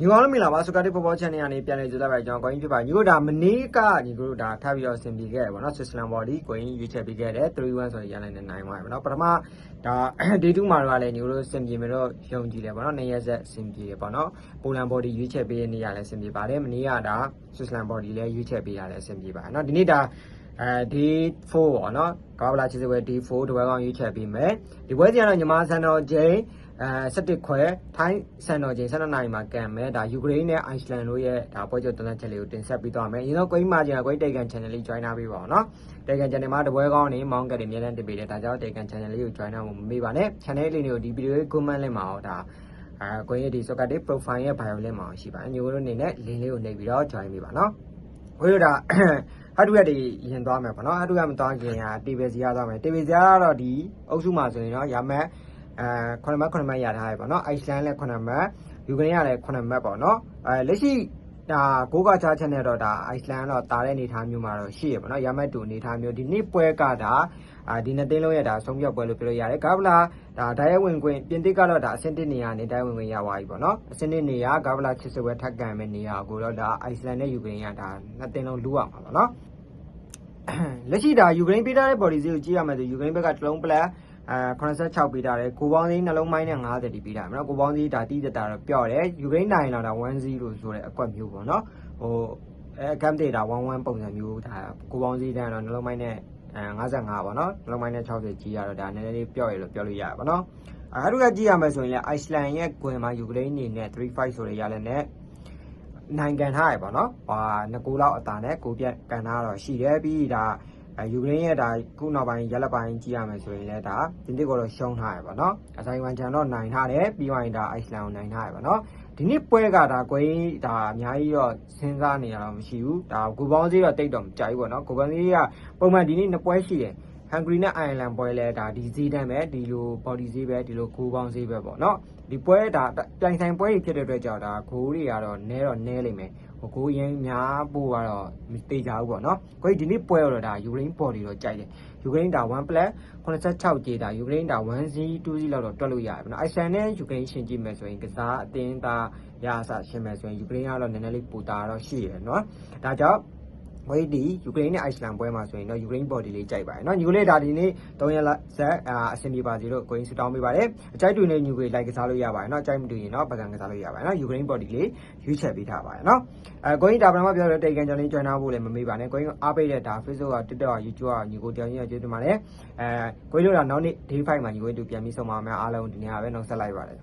ညီကောင်တို့မင်္ဂလာပါစကားတိပေါ်ပေါ် channel ကနေပြန်လည်ကြိုးစားပါကျွန်တော်ကိုင်းဖြစ်ပါညီတို့ဒါမနေ့ကညီတို့ဒါထားပြီးတော့အဆင်ပြေခဲ့တယ်ပေါ့နော် System Body ကိုင်းရွေးချက်ပေးခဲ့တယ်31ဆိုရင်ရလိုက်တဲ့နိုင်သွားပြီပေါ့နော်ပထမဒါ day 2မှာတော့လည်းညီတို့အဆင်ပြေမယ်တော့ယုံကြည်တယ်ပေါ့နော်နှစ်ရက်ဆက်အဆင်ပြေတယ်ပေါ့နော်ပိုလန် body ရွေးချက်ပေးတဲ့နေရာလည်းအဆင်ပြေပါတယ်မနေ့ကဒါ System Body လည်းရွေးချက်ပေးတာလည်းအဆင်ပြေပါတယ်နော်ဒီနေ့ဒါအဲ day 4ပေါ့နော်ကဘာလာချစ်စပွဲ day 4တပွဲကောင်းရွေးချက်ပေးမယ်ဒီပွဲစီကတော့ညီမဆန်တော်ဂျိန်း အဲ17ခွဲထိုင်းဆန်တော်ဂျိန်း12နိုင်မှာကန်မယ်ဒါယူကရိန်းနဲ့အိုက်စလန်တို့ရဲ့ဒါပွဲချုပ်တန်းချက်လေးကိုတင်ဆက်ပေးသွားမယ်အရင်ဆုံးကိုင်းမာဂျင်ကကိုင်းတိတ်ကန် channel လေး join ထားပေးပါအောင်နော်တိတ်ကန် channel မှာတပွဲကောင်းနေမောင်းကတ်တွေအများနဲ့တင်ပေးတယ်ဒါကြောင့်တိတ်ကန် channel လေးကို join ထားဖို့မမေ့ပါနဲ့ channel လေးတွေကိုဒီ video လေး comment လေးမှာတော့ဒါအဲကိုင်းရဲ့ဒီ soccer day profile ရဲ့ bio လေးမှာရှိပါတယ်ညိုတို့အနေနဲ့ link လေးကိုနှိပ်ပြီးတော့ join ပေးပါနော်ဘိုးတို့ဒါဟာတူရက်တွေရင်သွားမယ်ပေါ့နော်ဟာတူရက်မသွားခင်ကတေဘယ်စီရသွားမယ်တေဘယ်စီရကတော့ဒီအုပ်စုမှာဆိုရင်တော့ရမယ် အဲ9မှတ်9မှတ်ရထားရပေါ့နော်အိုက်စလန်လည်း9မှတ်ယူကရိန်းကလည်း9မှတ်ပေါ့နော်အဲလက်ရှိဒါကိုကချာချက်နဲ့တော့ဒါအိုက်စလန်ကတော့တာတဲ့အနေထားမျိုးမှာတော့ရှိရပေါ့နော်ရမတ်တူအနေထားမျိုးဒီနေ့ပွဲကဒါအာဒီနှစ်သိန်းလုံးရဲ့ဒါဆုံးဖြတ်ပွဲလို့ပြောလို့ရတယ်ကာဗလာဒါဒိုင်ယဝင်ခွင့်ပြင်သစ်ကတော့ဒါအဆင့်1နေရာနဲ့ဒိုင်ဝင်ခွင့်ရသွားပြီပေါ့နော်အဆင့်1နေရာကာဗလာချစ်စပွဲထပ်ကန်မဲ့နေရာကိုတော့ဒါအိုက်စလန်နဲ့ယူကရိန်းကဒါနှစ်သိန်းလုံးလူရမှာပေါ့နော်လက်ရှိဒါယူကရိန်းပေးထားတဲ့ body ဈေးကိုကြည့်ရမယ်ဆိုယူကရိန်းဘက်ကတစ်လုံးပလက် အဲ86ပေးထားတယ်ကိုပေါင်းသေးနှလုံးမိုင်းနဲ့90တီးပေးထားတယ်နော်ကိုပေါင်းသေးဒါတီးတက်တာတော့ပြော့တယ်ယူကရိန်းနိုင်လာတာ10ဆိုတဲ့အကွက်မျိုးပေါ့နော်ဟိုအဲကမ်ဒေတာ11ပုံစံမျိုးဒါကိုပေါင်းသေးတန်းတော့နှလုံးမိုင်းနဲ့အဲ55ပေါ့နော်နှလုံးမိုင်းနဲ့60ကြီးရတော့ဒါနည်းနည်းလေးပြော့ရလို့ပြောလို့ရတယ်ပေါ့နော်အဲဒါကကြည့်ရမယ်ဆိုရင်လည်း Iceland ရဲ့ကွင်မှာယူကရိန်းအနေနဲ့35ဆိုတဲ့ရလဲနဲ့နိုင်ကန်ထားရပေါ့နော်။ဟာငကူလောက်အတာနဲ့ကိုပြက်ကန်ထားတော့ရှိတယ်ပြီးဒါ ယူကရိန်းရဲ့ဒါခုနောက်ပိုင်းရက်လက်ပိုင်းကြည့်ရမယ်ဆိုရင်လည်းဒါတင်တစ်ကတော့ရှုံးထားရပေါ့နော်။အဆိုင်ဝန်ချန်တော့နိုင်ထားတယ်ပြီးရင်ဒါအိုက်စလန်ကိုနိုင်ထားရပေါ့နော်။ဒီနေ့ပွဲကဒါကိုင်းဒါအများကြီးတော့စဉ်းစားနေရတော့မရှိဘူး။ဒါကိုပေါင်းစည်းတော့တိတ်တော့မကြိုက်ဘူးပေါ့နော်။ကိုပေါင်းစည်းကပုံမှန်ဒီနေ့နှစ်ပွဲရှိတယ်။ ဟန်ဂရီနဲ့အိုင်ယာလန်ပွဲလဲဒါဒီဈေးတန်းပဲဒီလို body ဈေးပဲဒီလိုကိုပေါင်းဈေးပဲပေါ့နော်ဒီပွဲဒါပြိုင်ဆိုင်ပွဲကြီးဖြစ်တဲ့အတွက်ကြောင့်ဒါဂိုးတွေကတော့နဲတော့နဲလိမ့်မယ်ဟိုဂိုးရင်းများဖို့ကတော့မသေးကြဘူးပေါ့နော်ကိုကြီးဒီနေ့ပွဲတော့ဒါယူကရိန်း body တော့ကြိုက်တယ်ယူကရိန်းဒါ1 plus 86ကြေးဒါယူကရိန်းဒါ1 Z 2 Z လောက်တော့တွက်လို့ရတယ်ပေါ့နော်အိုက်ဆန်နဲ့ယူကရိန်းရှင်ကြည့်မယ်ဆိုရင်ကစားအတင်းသားရအစရှင်မယ်ဆိုရင်ယူကရိန်းကတော့နည်းနည်းလေးပူတာတော့ရှိရယ်နော်ဒါကြောင့် ဝေးဒီယူကရိန်းနဲ့အိုက်စလန်ပွဲမှာဆိုရင်တော့ယူကရိန်း body လေးကြိုက်ပါတယ်เนาะညီကိုလေးဒါဒီနေ့3ရက်လက်ဆက်အာအဆင်ပြေပါစေလို့ကိုင်းဆူတောင်းပေးပါတယ်အကြိုက်တူနေညီကိုလိုက်ကစားလို့ရပါတယ်เนาะအကြိုက်မတူရင်တော့ပကံကစားလို့ရပါတယ်เนาะယူကရိန်း body လေးရွေးချယ်ပေးထားပါတယ်เนาะအဲကိုင်းဒါပထမပြောတဲ့တေကန်ကြောင့်လေး join ထားဖို့လည်းမမေ့ပါနဲ့ကိုင်းအားပေးတဲ့ဒါ Facebook က TikTok က YouTube ကညီကိုတရားကြီးကကျေးဇူးတင်ပါတယ်အဲကိုင်းတို့ကနောက်နေ့ day 5မှာညီကိုတို့ပြန်ပြီးဆုံးပါမယ်အားလုံးဒီနေ့ကပဲနောက်ဆက်လိုက်ပါတယ်